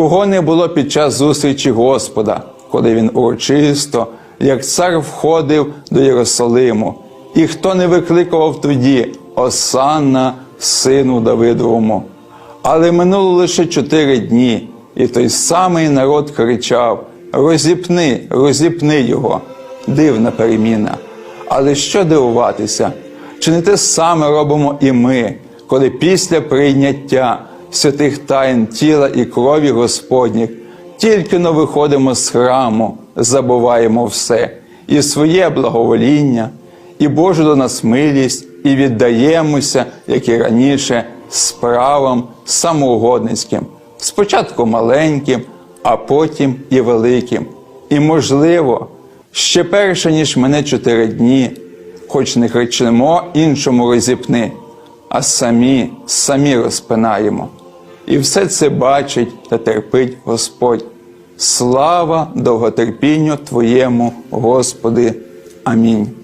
кого не було під час зустрічі Господа, коли він урочисто, як цар входив до Єрусалиму, і хто не викликував тоді Осанна, сину Давидовому. Але минуло лише чотири дні, і той самий народ кричав: Розіпни, розіпни його. Дивна переміна. Але що дивуватися? Чи не те саме робимо і ми, коли після прийняття святих тайн тіла і крові Господніх тільки но виходимо з храму, забуваємо все, і своє благовоління, і Божу до нас милість, і віддаємося, як і раніше, справам самоугодницьким, спочатку маленьким, а потім і великим. І, можливо, ще перше, ніж мене чотири дні, хоч не кричимо іншому розіпни, а самі, самі розпинаємо. І все це бачить та терпить Господь. Слава довготерпінню Твоєму, Господи. Амінь.